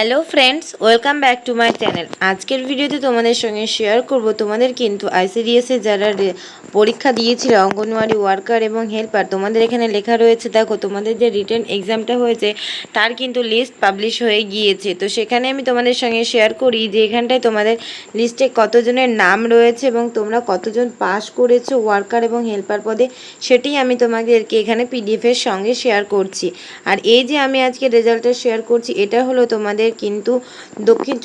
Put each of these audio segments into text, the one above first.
Hello friends welcome back to my channel আজকের ভিডিওতে তোমাদের সঙ্গে শেয়ার করব তোমাদের কিন্তু আইসিডিএসে যারা পরীক্ষা দিয়েছিল, অঙ্গনওয়াড়ি ওয়ার্কার এবং হেল্পার তোমাদের এখানে লেখা রয়েছে, দেখো তোমাদের যে রিটার্ন এক্সামটা হয়েছে, তার কিন্তু লিস্ট পাবলিশ হয়ে গিয়েছে। তো সেখানে আমি তোমাদের সঙ্গে শেয়ার করি যে এখানটায় তোমাদের লিস্টে কতজনের নাম রয়েছে এবং তোমরা কতজন পাস করেছ ওয়ার্কার এবং হেল্পার পদে, সেটি আমি তোমাদেরকে এখানে পিডিএফের সঙ্গে শেয়ার করছি। আর এই যে আমি আজকে রেজাল্টটা শেয়ার করছি, এটা হলো তোমাদের কিন্তু দক্ষিণ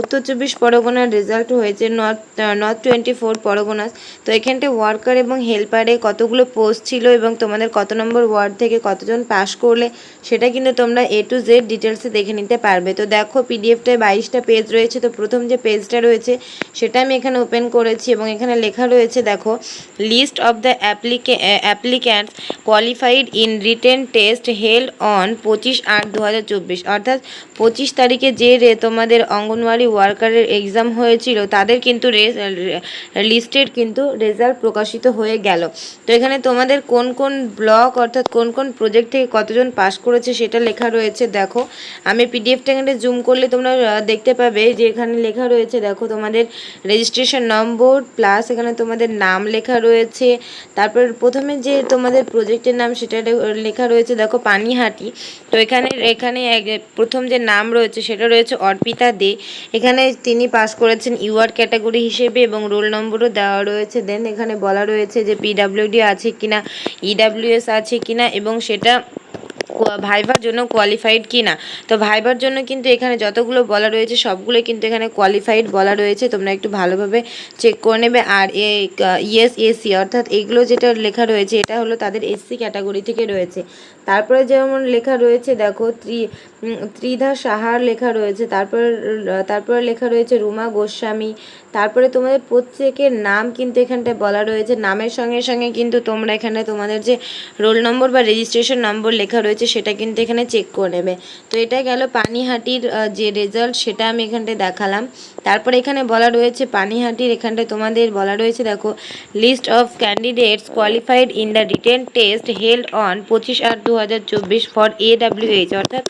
উত্তর চব্বিশ পরগনার রেজাল্ট হয়েছে north north twenty four Parganas. তো এখানটায় ওয়ার্কার এবং হেল্পারে কতগুলো পোস্ট ছিল এবং তোমাদের কত নম্বর ওয়ার্ড থেকে কতজন পাস করলে, সেটা কিন্তু তোমরা এ টু জেড ডিটেলসে দেখে নিতে পারবে। তো দেখো পিডিএফটায় বাইশটা পেজ রয়েছে, তো প্রথম যে পেজটা রয়েছে, সেটা আমি এখানে ওপেন করেছি এবং এখানে লেখা রয়েছে, দেখো list of the অ্যাপ্লিকে applicants qualified in written test held on পঁচিশ আট দু অর্থাৎ পঁচিশ তারিখে যে রে তোমাদের অঙ্গনওয়াড়ি ওয়ার্কারের এক্সাম হয়েছিল, তাদের কিন্তু লিস্টের কিন্তু রেজাল্ট প্রকাশিত হয়ে গেল। তো এখানে তোমাদের কোন কোন ব্লক অর্থাৎ কোন কোন প্রজেক্ট থেকে কতজন পাস করেছে সেটা লেখা রয়েছে, দেখো। আমি পিডিএফটা এখানে জুম করলে তোমরা দেখতে পাবে যে এখানে লেখা রয়েছে, দেখো তোমাদের রেজিস্ট্রেশন নম্বর প্লাস এখানে তোমাদের নাম লেখা রয়েছে। তারপর প্রথমে যে তোমাদের প্রজেক্টের নাম সেটা লেখা রয়েছে, দেখো পানিহাটি। তো এখানে এখানে প্রথম যে নাম রয়েছে সেটা রয়েছে অর্পিতা দে। এখানে তিনি পাস করেছেন ইউআর ক্যাটাগরি হিসেবে এবং রোল নম্বরও দেওয়া রয়েছে। দেন এখানে বলা রয়েছে যে পিডাব্লিউডি আছে কিনা ইডাব্লিউএস আছে কিনা এবং সেটা ভাইবার জন্য কোয়ালিফাইড কি না তো ভাইবার জন্য কিন্তু এখানে যতগুলো বলা রয়েছে সবগুলো কিন্তু এখানে কোয়ালিফাইড বলা রয়েছে। তোমরা একটু ভালোভাবে চেক করে নেবে। আর ইএস এসি অর্থাৎ এগুলো যেটা লেখা রয়েছে, এটা হলো তাদের এসসি ক্যাটাগরি থেকে রয়েছে। তারপরে যেমন লেখা রয়েছে, দেখো, ত্রি ত্রিধা সাহার লেখা রয়েছে। তারপর, তারপরে লেখা রয়েছে রুমা গোস্বামী তারপরে তোমাদের প্রত্যেকের নাম কিন্তু এখানটায় বলা রয়েছে। নামের সঙ্গে সঙ্গে কিন্তু তোমরা এখানে তোমাদের যে রোল নম্বর বা রেজিস্ট্রেশন নম্বর লেখা রয়েছে, সেটা কিন্তু এখানে চেক করে নেবে। তো এটা গেল পানিহাটির যে রেজাল্ট সেটা আমি এখানটায় দেখালাম। তারপরে এখানে বলা রয়েছে, পানিহাটির এখানটায় তোমাদের বলা রয়েছে, দেখো list of candidates qualified in the written test held on পঁচিশ আট দু হাজার চব্বিশ ফর এ ডাব্লিউএইচ অর্থাৎ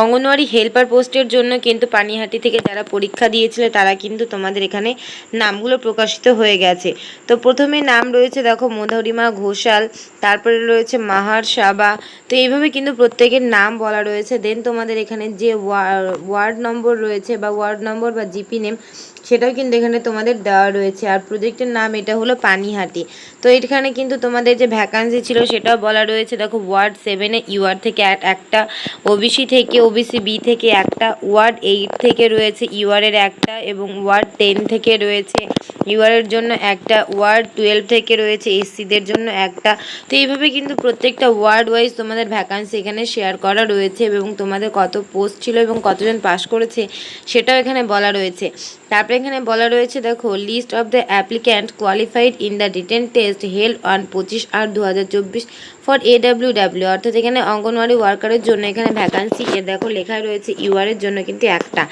অঙ্গনওয়াড়ি হেল্পার পোস্টের জন্য কিন্তু পানিহাটি থেকে যারা পরীক্ষা দিয়েছিল, তারা কিন্তু তোমাদের এখানে নামগুলো প্রকাশিত হয়ে গেছে। তো প্রথমে নাম রয়েছে, দেখো মধুরিমা ঘোষাল, তারপরে রয়েছে মাহার সাবা। তো এইভাবে কিন্তু প্রত্যেকের নাম বলা রয়েছে। দেন তোমাদের এখানে যে ওয়া- ওয়ার্ড নম্বর রয়েছে বা ওয়ার্ড নম্বর বা জিপি নেম সেটাও কিন্তু এখানে তোমাদের দেওয়া রয়েছে। আর প্রজেক্টের নাম এটা হলো পানিহাটি। তো এখানে কিন্তু তোমাদের যে ভ্যাকান্সি ছিল সেটাও বলা রয়েছে। দেখো ওয়ার্ড সেভেনে ইউআর থেকে এক- একটা ওবিসি থেকে ওবিসি বি থেকে একটা ওয়ার্ড এইট থেকে রয়েছে ইউআরের একটা এবং ওয়ার্ড টেন থেকে রয়েছে ইউআরের জন্য একটা ওয়ার্ড টুয়েলভ থেকে রয়েছে এসসিদের জন্য একটা। তো এইভাবে কিন্তু প্রত্যেকটা ওয়ার্ড ওয়াইজ তোমাদের ভ্যাকান্সি এখানে শেয়ার করা রয়েছে এবং তোমাদের কত পোস্ট ছিল এবং কতজন পাস করেছে সেটাও এখানে বলা রয়েছে। তারপরে এখানে বলা রয়েছে, দেখো list of the applicant qualified in the written test held on পঁচিশ আট দু হাজার চব্বিশ ফর এ ডাব্লিউ ডাব্লিউ অর্থাৎ এখানে অঙ্গনওয়াড়ি ওয়ার্কারের জন্য এখানে ভ্যাকান্সি এ দেখো লেখা রয়েছে ইউআরের জন্য কিন্তু একটা।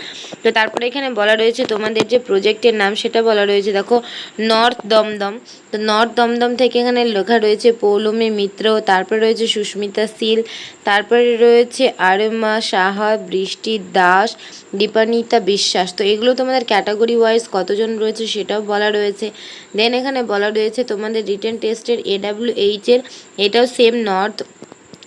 তো তারপরে এখানে বলা রয়েছে তোমাদের যে প্রজেক্টের নাম, সেটা বলা রয়েছে দেখো নর্থ দমদম। তো নর্থ দমদম থেকে এখানে লেখা রয়েছে পৌলমী মিত্র, তারপরে রয়েছে সুস্মিতা সিল তারপরে রয়েছে আরেমা সাহা, বৃষ্টি দাস, দীপানিতা বিশ্বাস। তো এগুলো তোমাদের ক্যাটাগরি ওয়াইজ কতজন রয়েছে সেটাও বলা রয়েছে। দেন এখানে বলা রয়েছে তোমাদের রিটেন টেস্টের এডাব্লিউ এইচের এটাও সেম নর্থ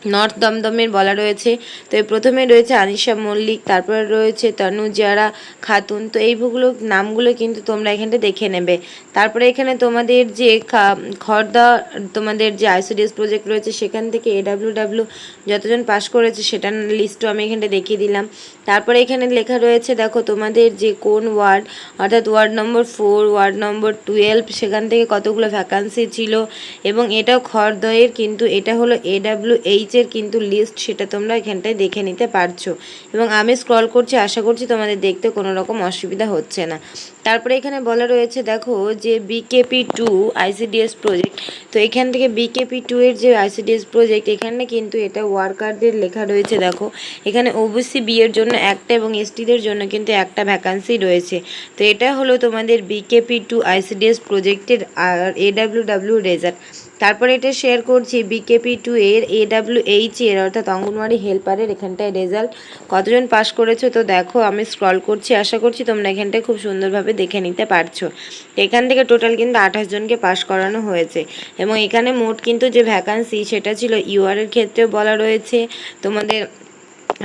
নর্থ দমদমের বলা রয়েছে। তো প্রথমে রয়েছে আনিশা মল্লিক, তারপরে রয়েছে তনুজারা খাতুন। তো এইগুলো নামগুলো কিন্তু তোমরা এখানটা দেখে নেবে। তারপরে এখানে তোমাদের যে খা- খর্দা, তোমাদের যে আইসিডিএস প্রজেক্ট রয়েছে, সেখান থেকে এডাব্লিউ ডাব্লিউ যতজন পাশ করেছে, সেটার লিস্টও আমি এখানটা দেখিয়ে দিলাম। তারপরে এখানে লেখা রয়েছে, দেখো তোমাদের যে কোন ওয়ার্ড, অর্থাৎ ward number four, ward number twelve, সেখান থেকে কতগুলো ভ্যাকান্সি ছিল এবং এটাও খরদয়ের কিন্তু এটা হলো এডাব্লিউ এইচের কিন্তু লিস্ট সেটা তোমরা এখানটায় দেখে নিতে পারছ। এবং আমি স্ক্রল করছি, আশা করছি তোমাদের দেখতে কোনো রকম অসুবিধা হচ্ছে না। তারপরে এখানে বলা রয়েছে, দেখো যে বিকেপি টু আইসিডিএস প্রজেক্ট তো এখান থেকে বিকেপি টু এর যে আইসিডিএস প্রজেক্ট এখানে কিন্তু এটা ওয়ার্কারদের লেখা রয়েছে, দেখো। এখানে ওবিসি বি এর জন্য একটা এবং এসটিদের জন্য কিন্তু একটা ভ্যাকান্সি রয়েছে। তো এটা হলো তোমাদের বিকেপি টু আইসিডিএস প্রজেক্টের আর এডাব্লিউডাব্লিউ রেজাল্ট তারপরে এটা শেয়ার করছি বিকেপি টু এর এডাব্লিউ এইচ এর, অর্থাৎ অঙ্গনওয়াড়ি হেল্পারের এখানটায় রেজাল্ট কতজন পাস করেছ তো দেখো, আমি স্ক্রল করছি, আশা করছি তোমরা এখানটায় খুব সুন্দরভাবে দেখে নিতে পারছ। এখান থেকে টোটাল কিন্তু আঠাশ জনকে পাস করানো হয়েছে। এবং এখানে মোট কিন্তু যে ভ্যাকান্সি সেটা ছিল ইউআরের ক্ষেত্রেও বলা রয়েছে। তোমাদের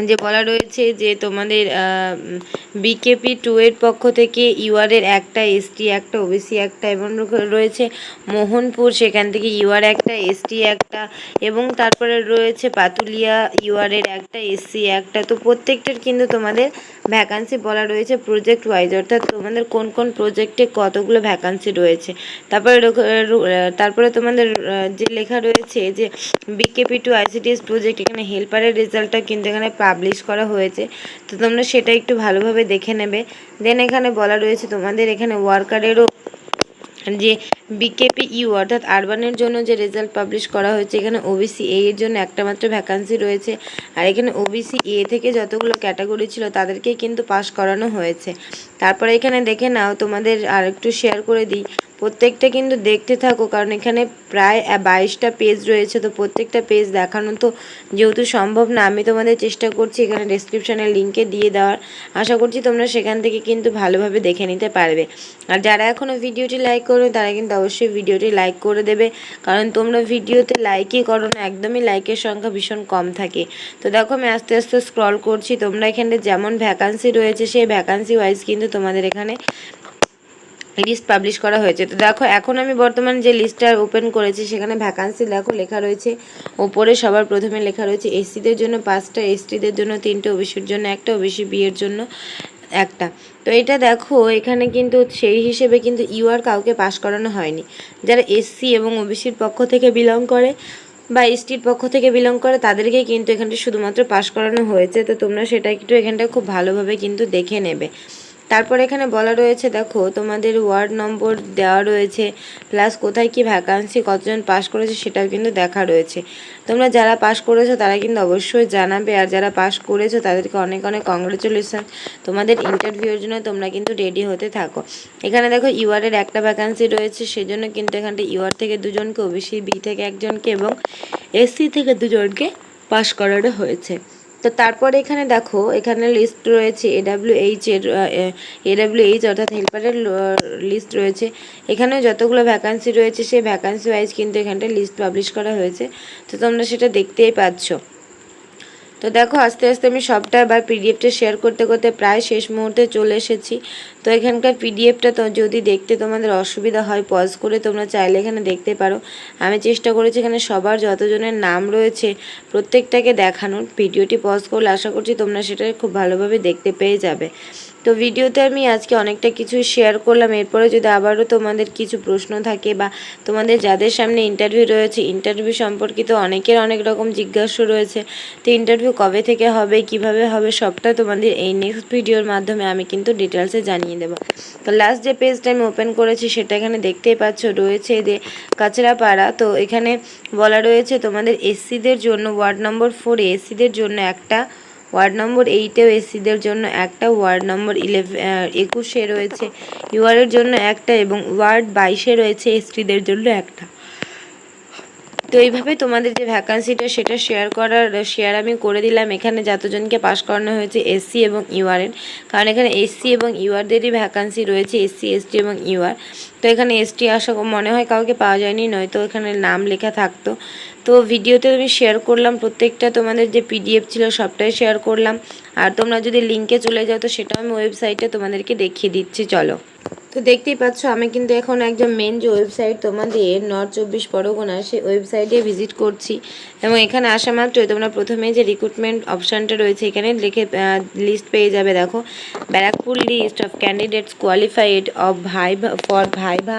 যে বলা রয়েছে যে তোমাদের বিকেপি টু এর পক্ষ থেকে ইউআর এর একটা এসটি একটা ওবিসি একটা এবং রয়েছে মোহনপুর, সেখান থেকে ইউআর একটা এসটি একটা এবং তারপরে রয়েছে পাতুলিয়া ইউআর এর একটা এসসি একটা। তো প্রত্যেকটার কিন্তু তোমাদের ভ্যাকান্সি বলা রয়েছে প্রজেক্ট ওয়াইজ অর্থাৎ তোমাদের কোন কোন প্রজেক্টে কতগুলো ভ্যাকান্সি রয়েছে। তারপরে তারপরে তোমাদের যে লেখা রয়েছে যে বিকেপি টু আইসিডিএস প্রজেক্ট এখানে হেল্পারের রেজাল্টটা কিন্তু এখানে পাবলিশ করা হয়েছে, তো তোমরা সেটা একটু ভালোভাবে দেখে নেবে। দেন এখানে বলা রয়েছে তোমাদের এখানে ওয়ার্কারেরও যে বিকেপি ইউ অর্থাৎ আরবানের জন্য যে রেজাল্ট পাবলিশ করা হয়েছে, এখানে ওবিসি এ এর জন্য একটা মাত্র ভ্যাকান্সি রয়েছে। আর এখানে ওবিসি এ থেকে যতগুলো ক্যাটাগরি ছিল, তাদেরকেই কিন্তু পাশ করানো হয়েছে। তারপরে এখানে দেখে নাও, তোমাদের আর একটু শেয়ার করে দিই। প্রত্যেকটা কিন্তু দেখতে থাকো, কারণ এখানে প্রায় বাইশটা পেজ রয়েছে, তো প্রত্যেকটা পেজ দেখানো তো যেহেতু সম্ভব না, আমি তোমাদের চেষ্টা করছি এখানে ডিসক্রিপশানে লিঙ্কে দিয়ে দেওয়ার। আশা করছি তোমরা সেখান থেকে কিন্তু ভালোভাবে দেখে নিতে পারবে। আর যারা এখনও ভিডিওটি লাইক করবে তারা কিন্তু অবশ্যই ভিডিওটি লাইক করে দেবে, কারণ তোমরা ভিডিওতে লাইকই করো না, একদমই লাইকের সংখ্যা ভীষণ কম থাকে। তো দেখো, আমি আস্তে আস্তে স্ক্রল করছি, তোমরা এখানে যেমন ভ্যাকান্সি রয়েছে, সেই ভ্যাকান্সি ওয়াইজ কিন্তু তোমাদের এখানে লিস্ট পাবলিশ করা হয়েছে। তো দেখো, এখন আমি বর্তমান যে লিস্টটা ওপেন করেছি, সেখানে ভ্যাকান্সি দেখো, লেখা রয়েছে। ওপরে সবার প্রথমে লেখা রয়েছে এসসিদের জন্য পাঁচটা এসটিদের জন্য তিনটে ওবিসির জন্য একটা ওবিসি বিয়ের জন্য একটা। তো এটা দেখো, এখানে কিন্তু সেই হিসেবে কিন্তু ইউআর কাউকে পাশ করানো হয়নি। যারা এসসি এবং ওবিসির পক্ষ থেকে বিলং করে বা এসটির পক্ষ থেকে বিলং করে তাদেরকে কিন্তু এখানটা শুধুমাত্র পাশ করানো হয়েছে। তো তোমরা সেটা একটু এখানটা খুব ভালোভাবে কিন্তু দেখে নেবে। তারপর এখানে বলা রয়েছে, দেখো, তোমাদের ওয়ার্ড নম্বর দেওয়া রয়েছে, প্লাস কোথায় কি ভ্যাকান্সি কতজন পাস করেছে সেটাও কিন্তু দেখা রয়েছে। তোমরা যারা পাস করেছ তারা কিন্তু অবশ্যই জানাবে, আর যারা পাস করেছ তাদেরকে অনেক অনেক কংগ্রেচুলেশন তোমাদের ইন্টারভিউর জন্য তোমরা কিন্তু রেডি হতে থাকো। এখানে দেখো ইউআরের একটা ভ্যাকান্সি রয়েছে, সেজন্য কিন্তু এখানটা ইউআর থেকে দুজনকে ওবিসি বি থেকে একজনকে এবং এসসি থেকে দুজনকে পাস করানো হয়েছে। তো তারপর এখানে দেখো, এখানে লিস্ট রয়েছে এডাব্লিউএইচ এর এডাব্লিউএইচ অর্থাৎ হেল্পারের লিস্ট রয়েছে। এখানে যতগুলো ভ্যাকান্সি রয়েছে, সেই ভ্যাকান্সি ওয়াইজ কিন্তু এখানটা লিস্ট পাবলিশ করা হয়েছে। তো তোমরা সেটা দেখতেই পাচ্ছ। তো দেখো, আস্তে আস্তে আমি সবটা এবার পিডিএফটা শেয়ার করতে করতে প্রায় শেষ মুহূর্তে চলে এসেছি। তো এখানকার পিডিএফটা তো যদি দেখতে তোমাদের অসুবিধা হয় পজ করে তোমরা চাইলে এখানে দেখতে পারো। আমি চেষ্টা করেছি এখানে সবার যতজনের নাম রয়েছে প্রত্যেকটাকে দেখানোর। ভিডিওটি পজ করলে আশা করছি তোমরা সেটা খুব ভালোভাবে দেখতে পেয়ে যাবে। তো ভিডিওতে আমি আজকে অনেকটা কিছু শেয়ার করলাম। এরপরে যদি আবারও তোমাদের কিছু প্রশ্ন থাকে বা তোমাদের যাদের সামনে ইন্টারভিউ রয়েছে ইন্টারভিউ সম্পর্কিত অনেকের অনেক রকম জিজ্ঞাসা রয়েছে, তো ইন্টারভিউ কবে থেকে হবে, কীভাবে হবে, সবটা তোমাদের এই নেক্সট ভিডিওর মাধ্যমে আমি কিন্তু ডিটেলসে জানিয়ে দেবো। তো লাস্ট যে পেজটা আমি ওপেন করেছি, সেটা এখানে দেখতেই পাচ্ছ, রয়েছে যে কাঁচরাপাড়া তো এখানে বলা রয়েছে, তোমাদের এসসিদের জন্য ওয়ার্ড নম্বর ফোরে এসসিদের জন্য একটা ওয়ার্ড নম্বর এইটেও এসসিদের জন্য একটা, ওয়ার্ড নম্বর ইলেভেন একুশে রয়েছে, ইউআরের জন্য একটা এবং ওয়ার্ড বাইশে রয়েছে, এসটিদের জন্য একটা। তো এইভাবে তোমাদের যে ভ্যাকান্সিটা সেটা শেয়ার করার শেয়ার আমি করে দিলাম। এখানে যতজনকে পাশ করানো হয়েছে এসসি এবং ইউআরএন কারণ এখানে এসসি এবং ইউআরদেরই ভ্যাকান্সি রয়েছে এসসি এসটি এবং ইউআর তো এখানে এসটি আসা মনে হয় কাউকে পাওয়া যায়নি, নয়তো এখানে নাম লেখা থাকতো। তো ভিডিওতে আমি শেয়ার করলাম, প্রত্যেকটা তোমাদের যে পিডিএফ ছিল সবটাই শেয়ার করলাম। আর তোমরা যদি লিঙ্কে চলে যাও, তো সেটা আমি ওয়েবসাইটে তোমাদেরকে দেখিয়ে দিচ্ছি, চলো। তো দেখতেই পাচ্ছ, আমি কিন্তু এখন একজন মেন যে ওয়েবসাইট তোমাদের নর্থ চব্বিশ পরগনা, সেই ওয়েবসাইটে ভিজিট করছি। এবং এখানে আসা মাত্রই তোমরা প্রথমে যে রিক্রুটমেন্ট অপশানটা রয়েছে, এখানে লিখে লিস্ট পেয়ে যাবে। দেখো, Barrackpore list of candidates qualified of viva for viva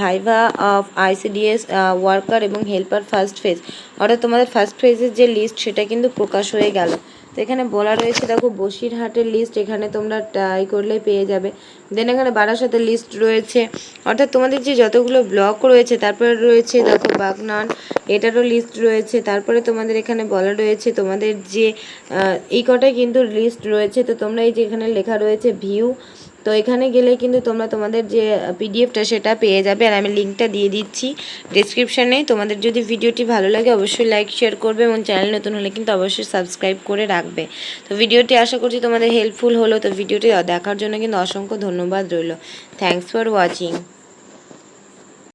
viva of ICDS worker এবং হেল্পার ফার্স্ট ফেজ অর্থাৎ তোমাদের ফার্স্ট ফেজের যে লিস্ট সেটা কিন্তু প্রকাশ হয়ে গেল। তো এখানে বলা রয়েছে, দেখো বসিরহাটের লিস্ট এখানে তোমরা ট্রাই করলে পেয়ে যাবে। দেন এখানে বারাসাতের লিস্ট রয়েছে। অর্থাৎ তোমাদের যে যতগুলো ব্লক রয়েছে, তারপরে রয়েছে, দেখো বাগনান, এটারও লিস্ট রয়েছে। তারপরে তোমাদের এখানে বলা রয়েছে, তোমাদের যে এই কটাই কিন্তু লিস্ট রয়েছে। তো তোমরা এই যে এখানে লেখা রয়েছে ভিউ তো এখানে গেলে কিন্তু তোমরা তোমাদের যে পিডিএফটা সেটা পেয়ে যাবে। আর আমি লিঙ্কটা দিয়ে দিচ্ছি ডিসক্রিপশানে তোমাদের যদি ভিডিওটি ভালো লাগে, অবশ্যই লাইক শেয়ার করবে এবং চ্যানেল নতুন হলে কিন্তু অবশ্যই সাবস্ক্রাইব করে রাখবে। তো ভিডিওটি আশা করছি তোমাদের হেল্পফুল হলো। তো ভিডিওটি দেখার জন্য কিন্তু অসংখ্য ধন্যবাদ রইল। Thanks for watching